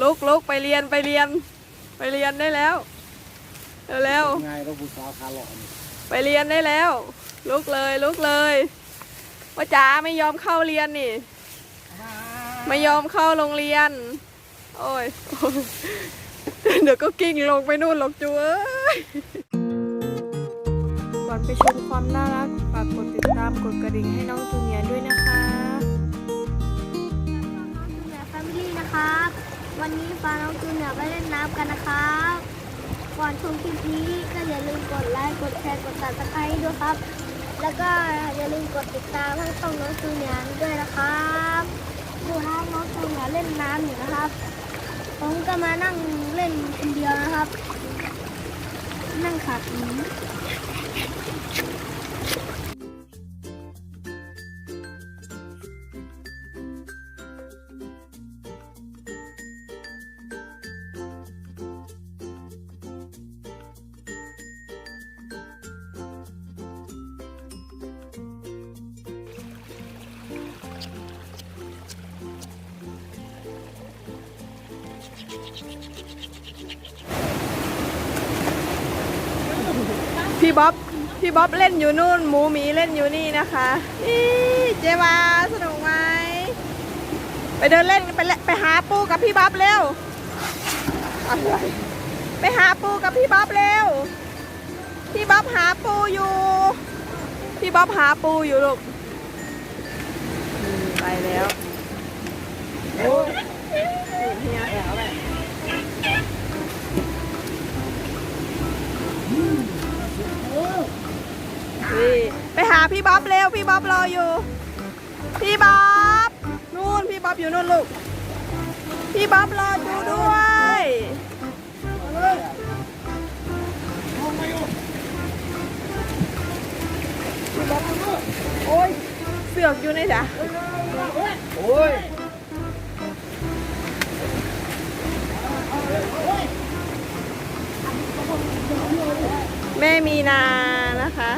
ลุกลุกไปเรียนไปเรียน ไปเรียนได้แล้วเร็วไงเราบูชาคาหลอนๆไปเรียนได้แล้ว ลุกเลยลุกเลยว่าจ๋าไม่ยอมเข้าเรียนนี่ ไม่ยอมเข้าโรงเรียน โอ้ยโอ้ยเดี๋ยวก็กิ้งลงไปนู่นหรอกจูเอ้ยก่อนไปชมความน่ารักฝากกดติดตามกดกระดิ่งให้น้องจูเนียร์ด้วยนะคะจูเนียร์แฟมิลี่นะครับ วันนี้ฟ้าน้องจูเนียร์ไปเล่นน้ำกันนะครับ ก่อนชมคลิปนี้ก็อย่าลืมกดไลค์ กดแชร์ กดติดตามด้วยครับ แล้วก็อย่าลืมกดติดตามให้ช่องน้องจูเนียร์ด้วยนะครับดูครับน้องจูเนียร์เล่นน้ำอยู่นะครับ ผมก็มานั่งเล่นคนเดียวนะครับ นั่งขัดหนี พี่บ๊อบพี่บ๊อบเล่นอยู่นู่น หมูหมีเล่นอยู่นี่นะคะนี่เจวาสนุกไหมไปเดินเล่นไปเล่ไปหาปูกับพี่บ๊อบเร็วอะไรไปหาปูกับพี่บ๊อบเร็ว พี่บ๊อบหาปูอยู่ พี่บ๊อบหาปูอยู่ลูกไปแล้วโอ้ยเฮียแอบ นี่ไปหาพี่บ๊อบเร็ว พี่บ๊อบรออยู่ พี่บ๊อบนู่นพี่บ๊อบอยู่นู่นลูก พี่บ๊อบรอดูด้วยโอ้ยเสือกอยู่ในจ้ะโอ้ย แม่มีนานะคะ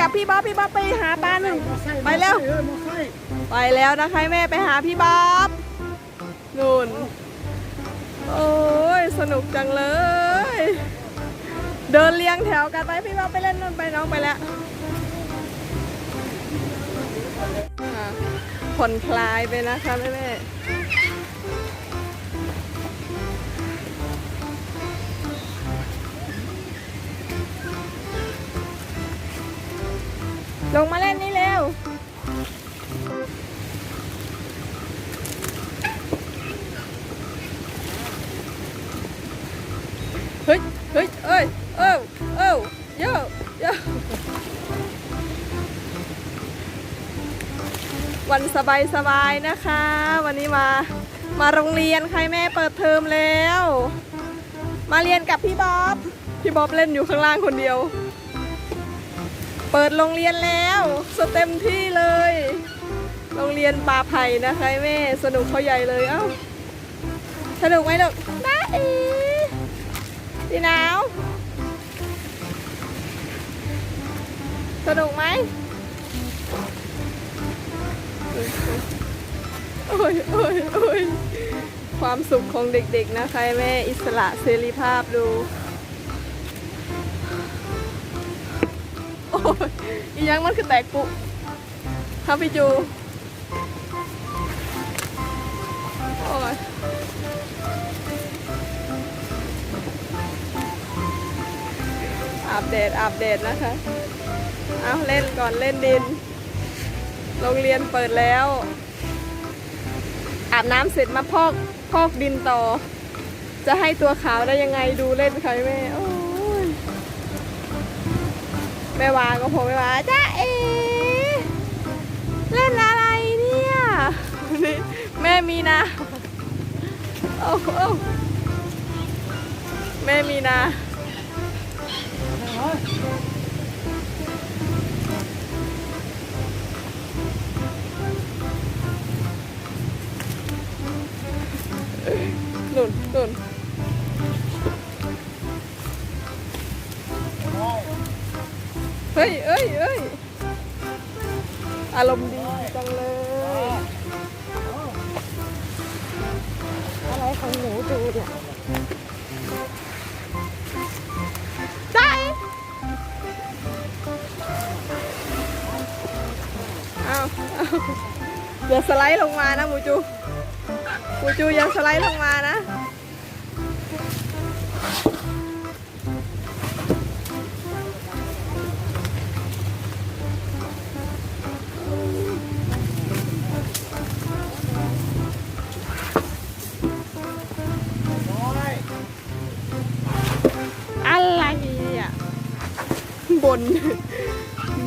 กับพี่บ๊อบพี่บ๊อบไปหาปลาหนึ่งไปเร็วไปแล้วนะคะแม่ไปหาพี่บ๊อบนู่นโอ้ยสนุกจังเลย เดินเรียงแถวกันไปพี่บ๊อบไปเล่นนู่นไปน้องไปแล้วผ่อนคลายไปนะคะแม่ ลงมาเล่นนี่เร็ว เฮ้ย เฮ้ย เอ้ย เอ้าเอ้าโยโยวันสบายสบายๆนะคะ วันนี้มา มาโรงเรียนใครแม่เปิดเทอมแล้ว มาเรียนกับพี่บ๊อบ พี่บ๊อบเล่นอยู่ข้างล่างคนเดียว ปิดโรงเรียนแล้วสเต็มที่เลย โรงเรียนป่าไผ่นะคะแม่สนุกเขาใหญ่เลยเอ้าสนุกไหมลูกได้อีพี่หนาวสนุกไหมโอ้ยโอ้ยโอ้ยความสุขของเด็กๆนะคะแม่อิสระเสรีภาพดู อียังมันคือแตกปุครับพี่จูโอ้ยอัปเดตอัปเดตนะคะ เอาเล่นก่อนเล่นดิน โรงเรียนเปิดแล้ว อาบน้ำเสร็จมาพอกพอกดินต่อ จะให้ตัวขาวได้ยังไงดูเล่นใครแม่ แม่วาก็พอแม่วาจ้าเอเล่นอะไรเนี่ยนี่แม่มีนะโอ้โหแม่มีนาหนุนหนุน้ยเอ้ยเอ้ยอารมณ์ดีจังเลย อะไรของหนูดูเนี่ยใจเอาเอาอย่าสไลด์ลงมานะหมูจูหมูจูอย่าสไลด์ลงมานะ น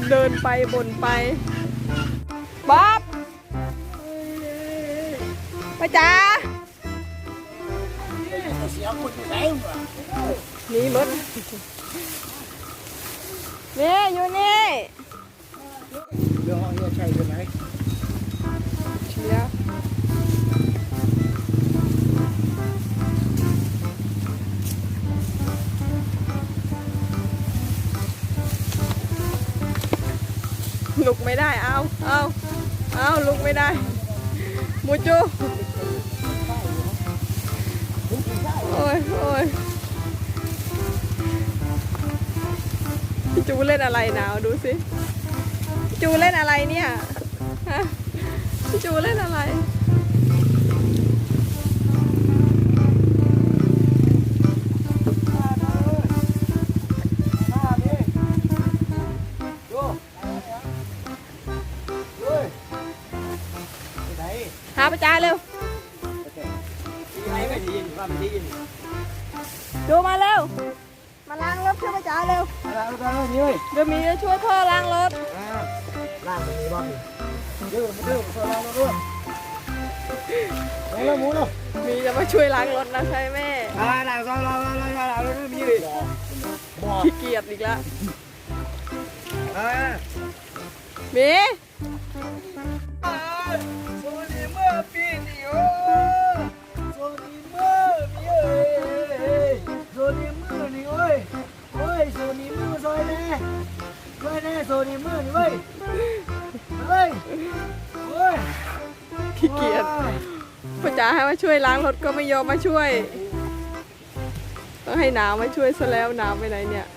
เดินไปบ่นไปบ๊อบป้าจ๋าเสียคนอยู่ไหนวะนี่มดนี่อยู่นี่เรื่องห้องนี้ใช่ไหม ลุกไม่ได้ เอาเอาเอาลุกไม่ได้ มูจู โอ้ยโอ้ยพี่จูเล่นอะไรหนาวดูสิพี่จูเล่นอะไรเนี่ยฮะพี่จูเล่นอะไร ช่แม่ อ่าล่างซอยเราเราเราเราเรามีเลยบ่ขี้เกียจอีกแล้วอ่ามีโซนีเมีโอโซนีเมื่อมีเอ้ยโซนีเมื่อนี่โอ้ยโอ้ยโซนีเมื่อซอยแน่ซอยแน่โซนีเมื่อนี่เว้ยเฮ้ยโอ้ยขี้เกียจ ประจ๋าให้มาช่วยล้างรถก็ไม่ยอมมาช่วย ต้องให้หนาวมาช่วยซะแล้วหนาวไปไหนเนี่ย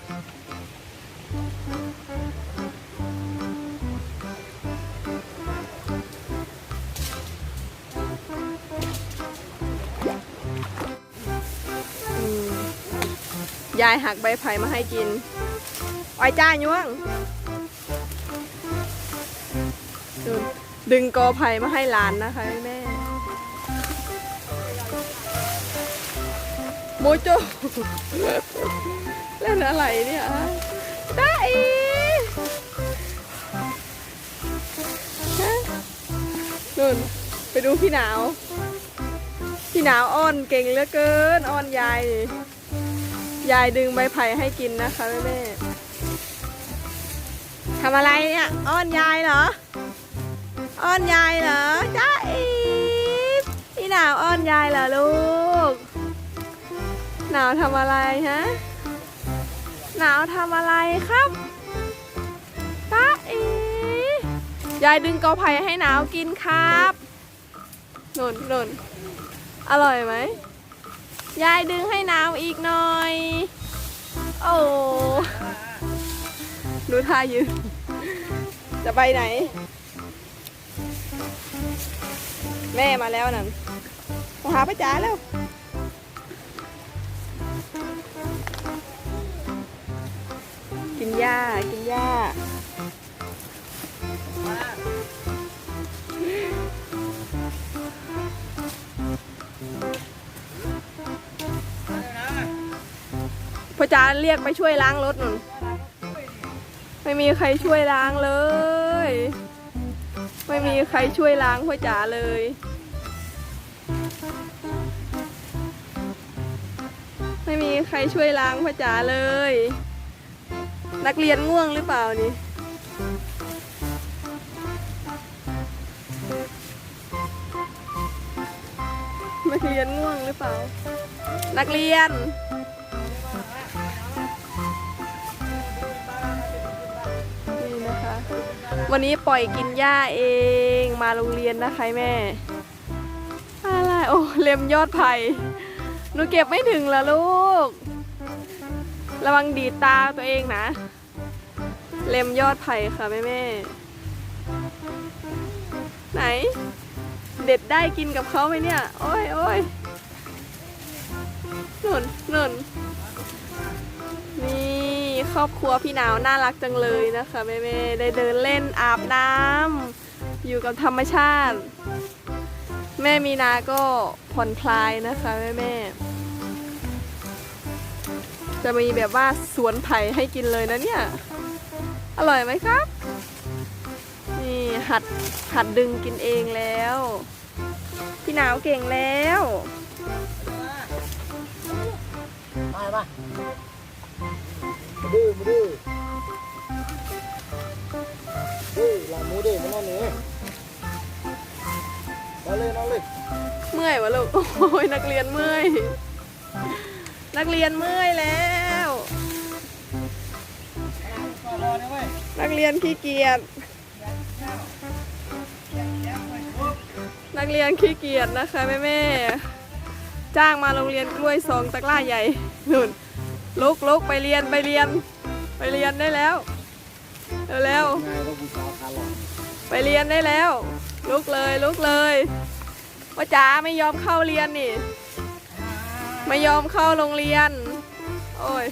ยายหักใบไผ่มาให้กินอ้อยจ้ายวงดูดึงกอไผ่มาให้หลานนะคะแม่ โมโจเล่นอะไรเนี่ยฮะได้อีนุ่นไปดูพี่หนาว พี่หนาวอ้อนเก่งเหลือเกิน อ้อนยาย ยายดึงใบไผ่ให้กินนะคะแม่แม่ทำอะไรเนี่ย อ้อนยายเหรอ อ้อนยายเหรอจ้าอีพี่หนาวอ้อนยายเหรอลูก หนาวทำอะไรฮะ หนาวทำอะไรครับจ้าอียายดึงกอไผ่ให้หนาวกินครับนนนนอร่อยไหม ยายดึงให้หนาวอีกหน่อย โอ้ดูท่ายืนจะไปไหน แม่มาแล้วนั่นมาหาป้าจ๋าแล้ว หญ้ากินหญ้าพ่อจ๋าเรียกไปช่วยล้างรถหนุนไม่มีใครช่วยล้างเลย ไม่มีใครช่วยล้างพ่อจ๋าเลยไม่ไม่มีใครช่วยล้างพ่อจ๋าเลย นักเรียนง่วงหรือเปล่านี่นักเรียนง่วงหรือเปล่า นักเรียน นี่นะคะ วันนี้ปล่อยกินหญ้าเองมาโรงเรียนนะคะแม่ อะไร โอ้ เล็มยอดไผ่หนูเก็บไม่ถึงละลูก ระวังดีดตาตัวเองนะ เล็มยอดไผ่ค่ะแม่แม่ไหน เด็ดได้กินกับเขาไหมเนี่ย โอ้ยโอ้ยนุ่นนุ่นนี่ครอบครัวพี่หนาวน่ารักจังเลยนะคะแม่แม่ได้เดินเล่นอาบน้ำอยู่กับธรรมชาติ แม่มีนาก็ผ่อนคลายนะคะแม่แม่จะมีแบบว่าสวนไผ่ให้กินเลยนะเนี่ย อร่อยไหมครับ นี่หัดหัดดึงกินเองแล้ว พี่หนาวเก่งแล้วไปปะมาดื้อมาดื้อดื้อหลังมูดื้อมานั่นนี่นอนเลยนอนเลยเมื่อยวะลูกโอ้ยนักเรียนเมื่อย นักเรียนเมื่อยแล้ว นักเรียนขี้เกียจ นักเรียนขี้เกียจนะคะแม่แม่จ้างมาโรงเรียนกล้วยสองตะกร้าใหญ่นุ่นลุกลุกไปเรียนไปเรียน ไปเรียนได้แล้วเร็วไงก็บูชาคาร์ลอนๆไปเรียนได้แล้ว ลุกเลยลุกเลยว่าจ๋าไม่ยอมเข้าเรียนนี่ ไม่ยอมเข้าโรงเรียน โอ้ย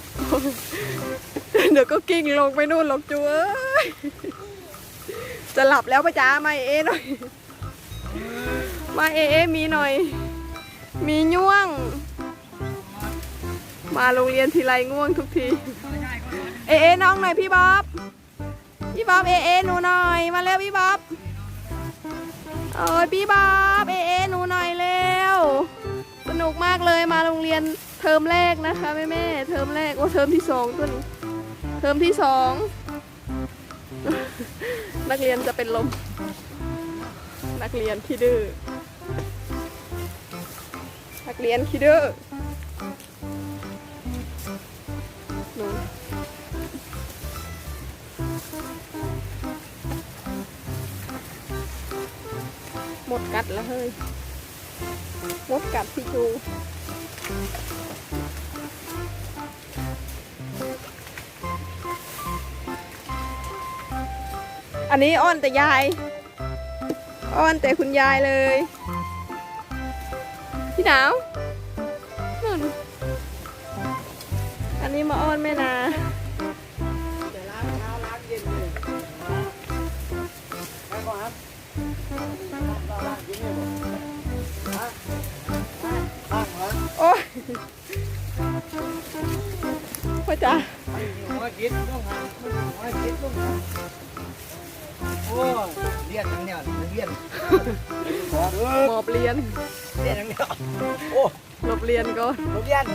เดี๋ยวก็กิ้งลงไปนู่นหรอกจูเอ้ยจะหลับแล้วปะจ๋ามาเอหน่อยมาเอเอมีหน่อย มีง่วง มาโรงเรียนทีไรง่วงทุกที เอเอน้องหน่อยพี่บ๊อบพี่บ๊อบเอเอหนูหน่อย มาเร็วพี่บ๊อบโอ้ยพี่บ๊อบเอเอหนูหน่อยเร็วสนุกมากเลยมาโรงเรียนเทอมแรกนะคะแม่แม่เทอมแรกโอ้เทอมที่สองต้น เทอมที่สอง นักเรียนจะเป็นลม นักเรียนขี้ดื้อ นักเรียนขี้ดื้อหนูหมดกัดแล้วเฮ้ย หมดกัดพี่จู อันนี้อ้อนแต่ยาย อ้อนแต่คุณยายเลย พี่หนาวนู่นอันนี้มาอ้อนแม่นาเดี๋ยวล้างเท้าล้างเย็นเลยไปก่อนครับล้างเย็นเลยฮะล้างเหรอโอ้ยพ่อจ๋าไอ้หัวกินต้องหันหัวกินต้องหันโอ้ย เลียนทั้งเนี่ยเลียนขอเด้อหมอบเรียนเลียนทั้งเนี่ยโอ้หลบเรียนก่อนเลียน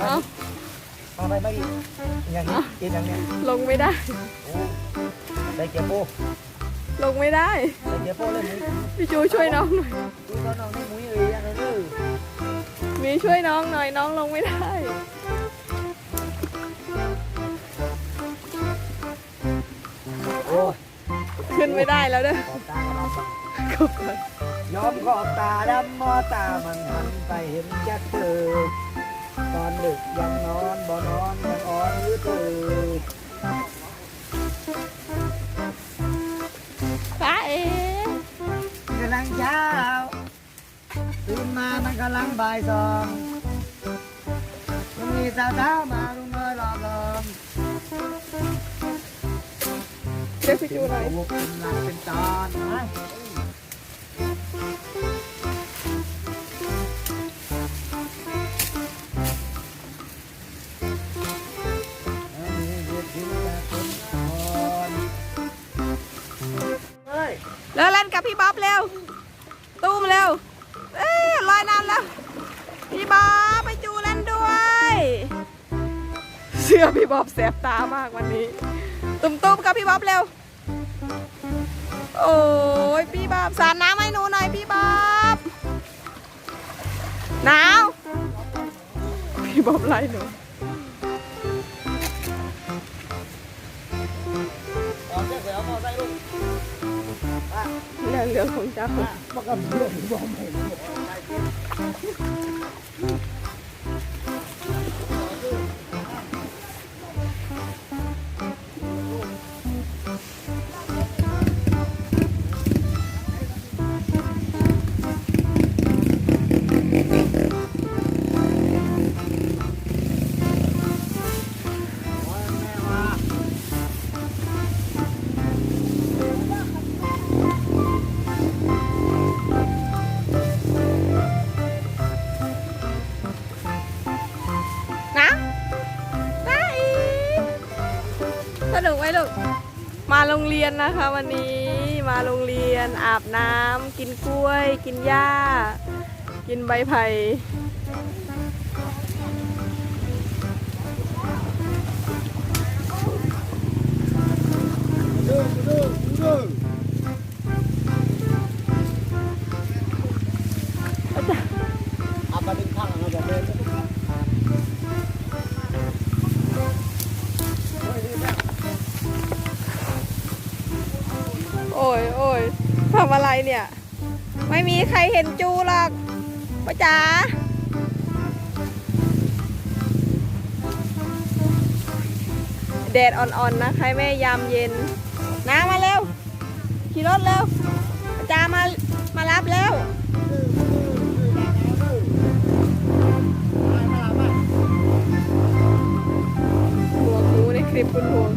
เอ้ามาไปมาอีกอย่างนี้กินอย่างเนี้ยลงไม่ได้โอ้ใส่เกียร์โป้ลงไม่ได้ใส่เกียร์โป้เลยมุ้ยพี่จูช่วยน้องหน่อยดูตอนน้องนี่มุ้ยเอ้ยอย่างนั้นเลยมีช่วยน้องหน่อยน้องลงไม่ได้ ขึ้นไม่ได้แล้วเด้อขอบตากระดำขอบคุณยอมขอบตาดำมอตามันหันไปเห็นแค่เธอตอนดึกยังนอนบ่นอนยังอ่อนหรือเธอป้าเอ๋กำลังเช้าตื่นมามันกำลังบ่ายสองมันมีสาวเท้ามา เรียกพี่จูหน่อยเป็นหลักเป็นตอนะเอามีเหตุผลจากคนอ่อนเฮ้ยแล้วเล่นกับพี่บ๊อบเร็วตู้มเร็ว เอ้ยลอยน้ว พี่บ๊อบไปจูเล่นด้วย เสื้อพี่บ๊อบแสบตามากวันนี้ ตุ้มๆกับพี่บ๊อบเร็ว โอ้ยพี่บ๊อบสาดน้ำให้หนูหน่อยพี่บ๊อบหนาวพี่บ๊อบไล่หนูเรื่องเรื่องของเจ้าประกันเรื่องบอกไม่ นุกไหมลูก มาโรงเรียนนะคะ วันนี้มาโรงเรียนอาบน้ำกินกล้วย กินหญ้า กินใบไผ่ ทำอะไรเนี่ย ไม่มีใครเห็นจูหรอกป้าจ๋าแดดอ่อนๆนะใครแม่ยามเย็นน้ามาเร็ว ขี่รถเร็วป้าจ๋ามามารับเร็วห่วงูในคลิปคุณห่ว